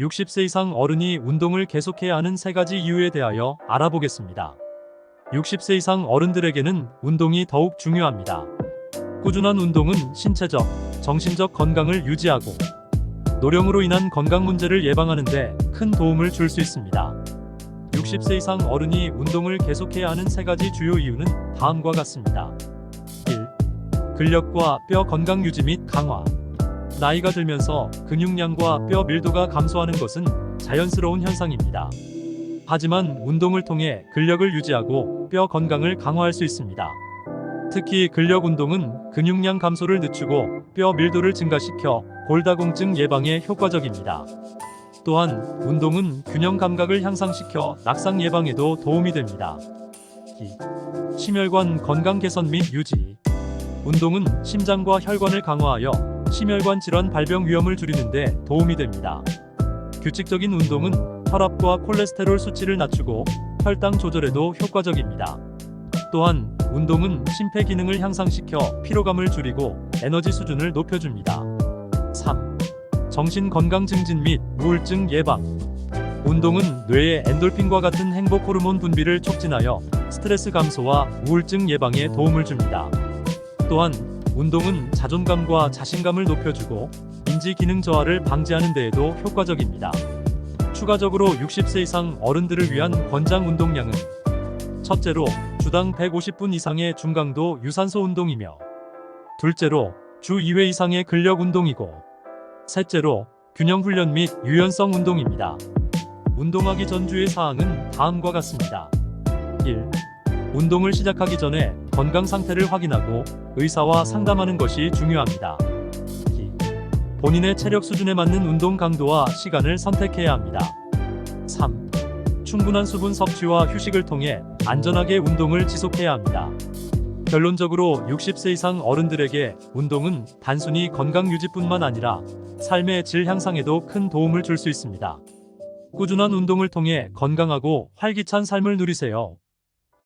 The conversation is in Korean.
60세 이상 어른이 운동을 계속해야 하는 세 가지 이유에 대하여 알아보겠습니다. 60세 이상 어른들에게는 운동이 더욱 중요합니다. 꾸준한 운동은 신체적, 정신적 건강을 유지하고 노령으로 인한 건강 문제를 예방하는데 큰 도움을 줄 수 있습니다. 60세 이상 어른이 운동을 계속해야 하는 세 가지 주요 이유는 다음과 같습니다. 1. 근력과 뼈 건강 유지 및 강화. 나이가 들면서 근육량과 뼈 밀도가 감소하는 것은 자연스러운 현상입니다. 하지만 운동을 통해 근력을 유지하고 뼈 건강을 강화할 수 있습니다. 특히 근력 운동은 근육량 감소를 늦추고 뼈 밀도를 증가시켜 골다공증 예방에 효과적입니다. 또한 운동은 균형 감각을 향상시켜 낙상 예방에도 도움이 됩니다. 2. 심혈관 건강 개선 및 유지. 운동은 심장과 혈관을 강화하여 심혈관 질환 발병 위험을 줄이는데 도움이 됩니다. 규칙적인 운동은 혈압과 콜레스테롤 수치를 낮추고 혈당 조절에도 효과적입니다. 또한 운동은 심폐 기능을 향상시켜 피로감을 줄이고 에너지 수준을 높여줍니다. 3. 정신 건강 증진 및 우울증 예방. 운동은 뇌의 엔돌핀과 같은 행복 호르몬 분비를 촉진하여 스트레스 감소와 우울증 예방에 도움을 줍니다. 또한 운동은 자존감과 자신감을 높여주고 인지 기능 저하를 방지하는 데에도 효과적입니다. 추가적으로 60세 이상 어른들을 위한 권장 운동량은 첫째로 주당 150분 이상의 중강도 유산소 운동이며 둘째로 주 2회 이상의 근력 운동이고 셋째로 균형 훈련 및 유연성 운동입니다. 운동하기 전 주의 사항은 다음과 같습니다. 1. 운동을 시작하기 전에 건강 상태를 확인하고 의사와 상담하는 것이 중요합니다. 2. 본인의 체력 수준에 맞는 운동 강도와 시간을 선택해야 합니다. 3. 충분한 수분 섭취와 휴식을 통해 안전하게 운동을 지속해야 합니다. 결론적으로 60세 이상 어른들에게 운동은 단순히 건강 유지뿐만 아니라 삶의 질 향상에도 큰 도움을 줄 수 있습니다. 꾸준한 운동을 통해 건강하고 활기찬 삶을 누리세요.